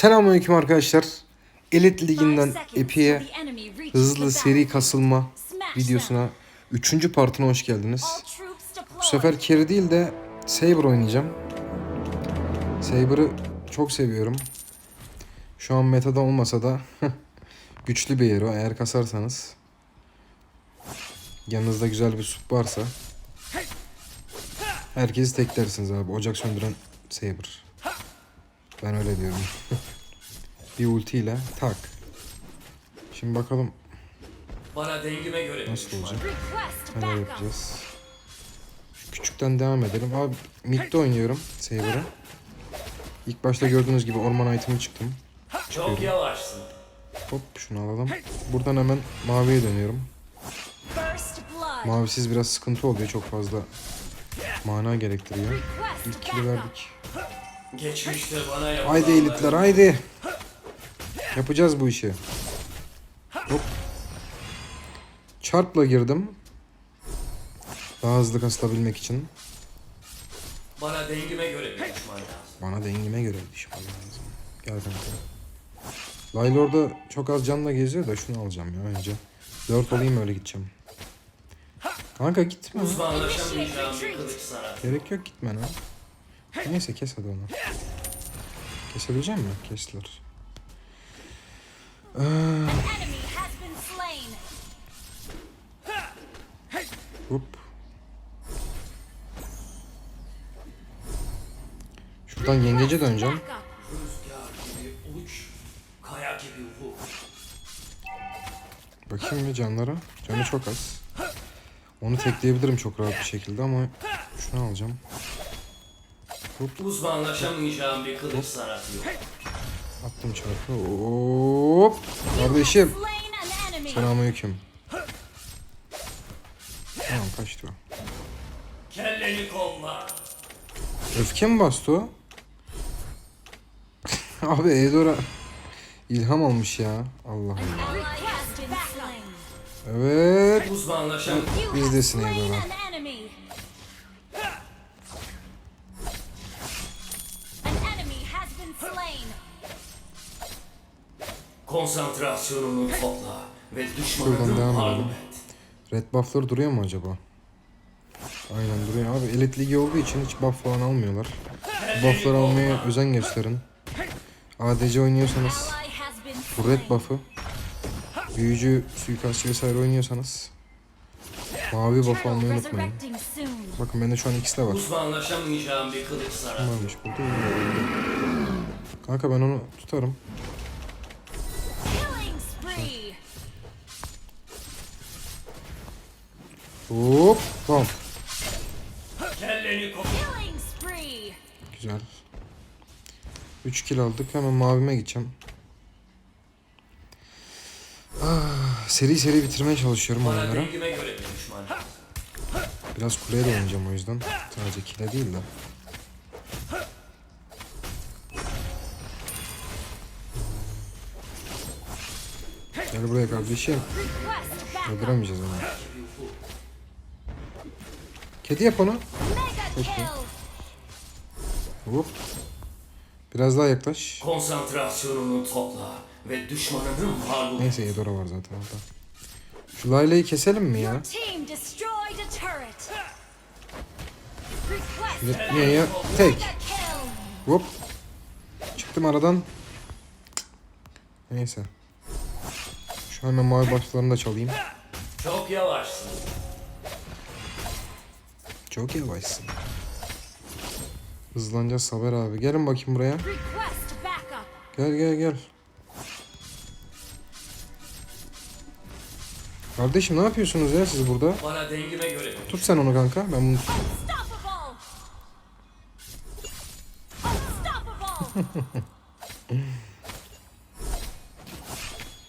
Selamünaleyküm arkadaşlar. Elit Ligi'nden Epi'ye hızlı seri kasılma videosuna 3. partına hoş geldiniz. Bu sefer Carry değil de Saber oynayacağım. Saber'ı çok seviyorum. Şu an metada olmasa da güçlü bir hero eğer kasarsanız. Yanınızda güzel bir sup varsa herkesi teklersiniz abi. Ocak söndüren Saber. Ben öyle diyorum. bir ultiyle tak. Şimdi bakalım Bana dengime göre nasıl olacak. Neler yapacağız. Şu küçükten devam edelim. Abi midde oynuyorum Saber'ı. İlk başta gördüğünüz gibi orman item'ı çıktım. Çok yavaşsın. Hop şunu alalım. Buradan hemen maviye dönüyorum. Mavisiz biraz sıkıntı oluyor. Çok fazla mana gerektiriyor. İlk kili verdik. Geçmişte bana yapılanlar. Haydi elitler haydi. Yapacağız bu işi. Hop. Çarpla girdim. Daha hızlı kasılabilmek için. Bana dengime göre bir düşman lazım. Bana dengime göre düşman lazım. Gel kanka. Orada çok az canla geziyor da şunu alacağım ya önce. 4 olayım öyle gideceğim. Kanka gitme. Uzmanlaşamayacağım bir kılıç sanatı. Gerek yok gitmene. Neyse kes hadi onu. Kesebilecek mi? Kestiler. Hop. Şuradan yengece döneceğim. Bakayım bir canlara. Canı çok az. Onu tekleyebilirim çok rahat bir şekilde ama şunu alacağım. Uzmanlaşamayacağım bir kılıç sanatı yok. Attım çarpı. Hop. Kardeşim. Selamünaleyküm. Tamam kaçtı o. Kelleni kolla. Öfke mi bastı o? Abi Eudora ilham almış ya. Allah Allah. Evet. Uzmanlaşamayacağım. Bizdesin Eudora. Konsantrasyonunu topla ve Şuradan düşmanını devam mağlup edelim. et. Red buff'ları duruyor mu acaba? Aynen duruyor. Abi elit ligi olduğu için hiç buff falan almıyorlar. Bu buff'ları almaya özen gösterin. ADC oynuyorsanız bu red buff'ı büyücü, suikastçı vesaire oynuyorsanız mavi buff almayı unutmayın. Bakın bende şu an ikisi de var. Uzmanlaşamayacağım bir kılıç sanatı. Varmış burada. Kanka ben onu tutarım. Hop. Kolla. Güzel. 3 kill aldık. Hemen mavime gideceğim. Ah, seri seri bitirmeye çalışıyorum lazım. Biraz kuleye de oynayacağım o yüzden. Sadece kill'e değil de. Gel buraya kardeşim. Öldüremeyeceğiz onu. Kedi yap onu. Hop. Biraz daha yaklaş. Konsantrasyonunu topla ve düşmanını mağlup et. Neyse Edora var zaten orada. Şu Layla'yı keselim mi ya? Niye ya? Tek. Hop. Çıktım aradan. Neyse. Şu hemen mavi başlarını da çalayım. Çok yavaşsın. Çok yavaşsın. Hızlanacağız Saber abi. Gelin bakayım buraya. Gel gel gel. Kardeşim ne yapıyorsunuz ya siz burada? Bana dengime göre Tut sen onu kanka. Ben bunu.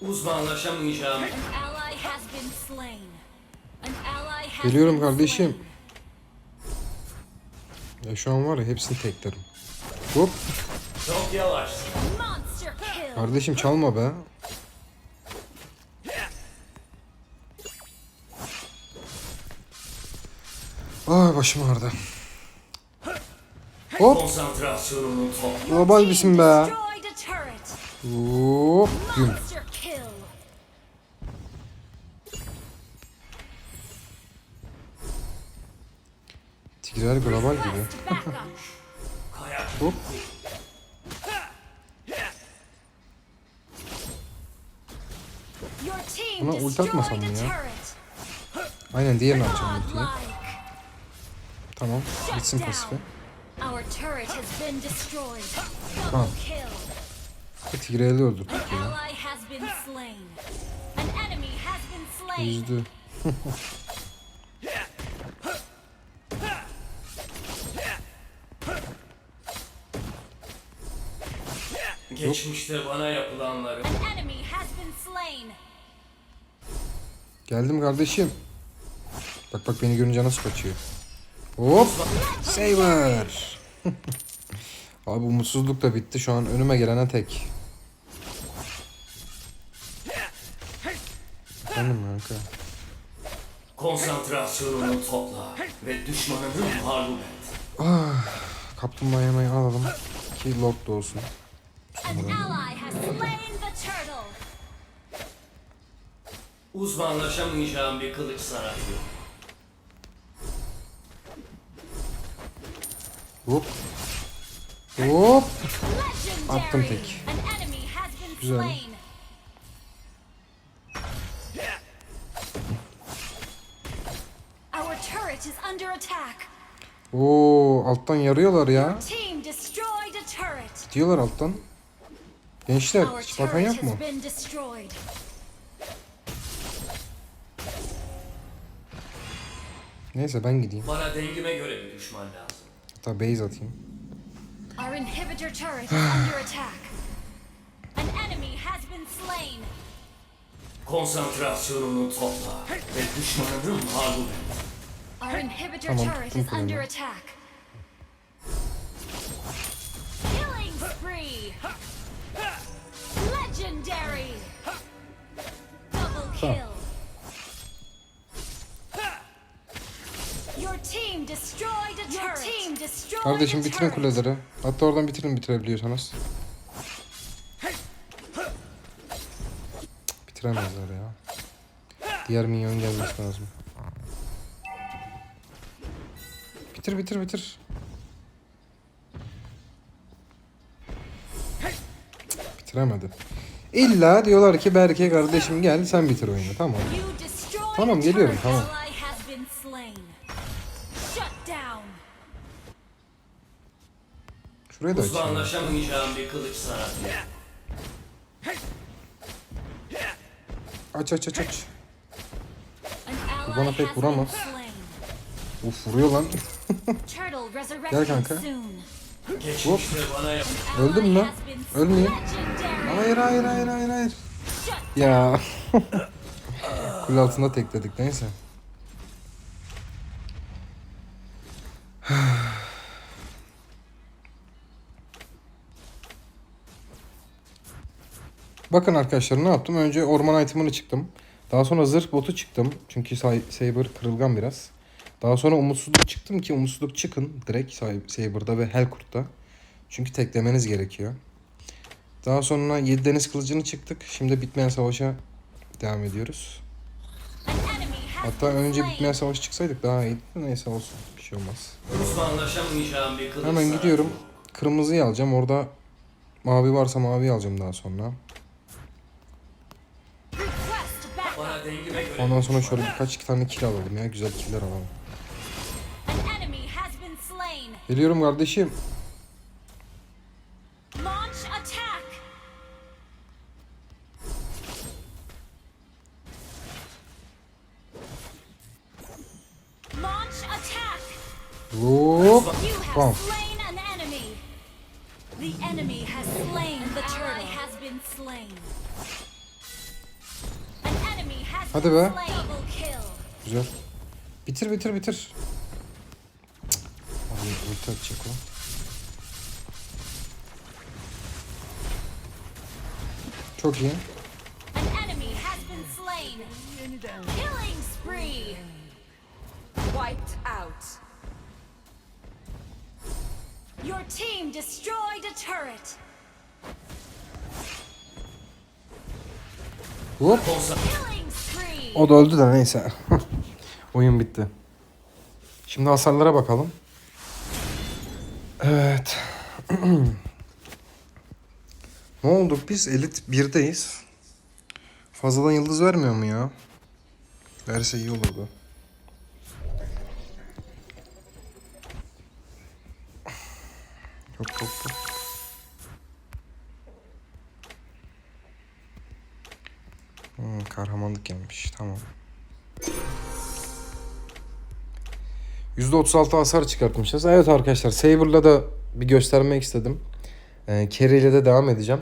Uzmanlaşamayacağım. An ally Ya şu an var ya hepsini teklerim. Hop. Çok kill. Kardeşim çalma be. Ay başım ağrıdı. Hop. Konsantrasyonunu topla. Global misin be? Hop. Güm. Tigreal global gibi. Hop. Buna ulti atmasam mı ya? Aynen diğerini atacağım. Godlike. Tamam. Been destroyed. Tamam. Bu Tigreal'i öldürdük ya. ally Geçmişte bana yapılanları An enemy has been slain. Geldim kardeşim. Bak bak beni görünce nasıl kaçıyor. Hop. Saber. Abi umutsuzluk da bitti. Şu an önüme gelene tek. Efendim kanka. konsantrasyonunu topla ve düşmanını mağlup et. Kaplumbağa yemeği alalım. Ki lock da olsun. Uzmanlaşamayacağım bir kılıç sanatı. Hop. Hop. Attım tek. Güzel. slain. Our turret is under attack. Oo alttan yarıyorlar ya. Diyorlar alttan. Gençler turret yok mu? Neyse ben gideyim. Bana dengime göre bir düşman lazım. Hatta base atayım. Our inhibitor turret under attack. An enemy has been slain. Konsantrasyonunu topla ve düşmanını mağlup et. Our inhibitor Tamam, turret is under attack. Killing spree. Destroyed Kardeşim a bitirin kuleleri. Hatta oradan bitirin bitirebiliyorsanız. Bitiremezler ya. Diğer minyon gelmesi lazım. Bitir bitir bitir. Bitiremedi. İlla diyorlar ki Berke kardeşim gel sen bitir oyunu tamam. Tamam, geliyorum, tamam. Şurayı da açayım. Uzmanlaşamayacağım bir kılıç sanatı. Aç aç aç aç. Ally bana pek vuramaz. Uf vuruyor lan. Gel kanka. Yap Öldüm mü? Ölmeyeyim. Hayır hayır hayır hayır hayır. Ya. Kul altında tekledik neyse. Bakın arkadaşlar ne yaptım? Önce orman itemını çıktım. Daha sonra zırh botu çıktım. Çünkü Sa- Saber kırılgan biraz. Daha sonra umutsuzluk çıktım ki umutsuzluk çıkın direkt Sa- Saber'da ve Hellcourt'ta. Çünkü teklemeniz gerekiyor. Daha sonra 7 deniz kılıcını çıktık. Şimdi bitmeyen savaşa devam ediyoruz. Hatta önce bitmeyen savaş çıksaydık daha iyiydi. Neyse olsun. Bir şey olmaz. uzmanlaşamayacağım bir kılıç Hemen gidiyorum. Kırmızıyı alacağım. Orada mavi varsa mavi alacağım daha sonra. Ondan sonra şöyle birkaç iki tane kill alalım ya. Güzel killer alalım. Geliyorum kardeşim. Hop. Tamam. The enemy has slain the turtle. has been slain. An enemy has Hadi be. Güzel. Bitir bitir bitir. Abi ulti atacak o. Çok iyi. An enemy has been slain. Killing spree. Wiped out. Your team destroyed a turret. Hop. O da öldü de neyse. Oyun bitti. Şimdi hasarlara bakalım. Evet. ne oldu? Biz elit 1'deyiz. Fazladan yıldız vermiyor mu ya? Verse iyi olurdu. Hop hop hop. Hmm, kahramanlık gelmiş. Tamam. %36 hasar çıkartmışız. Evet arkadaşlar Saber'la da bir göstermek istedim. Ee, Carry ile de devam edeceğim.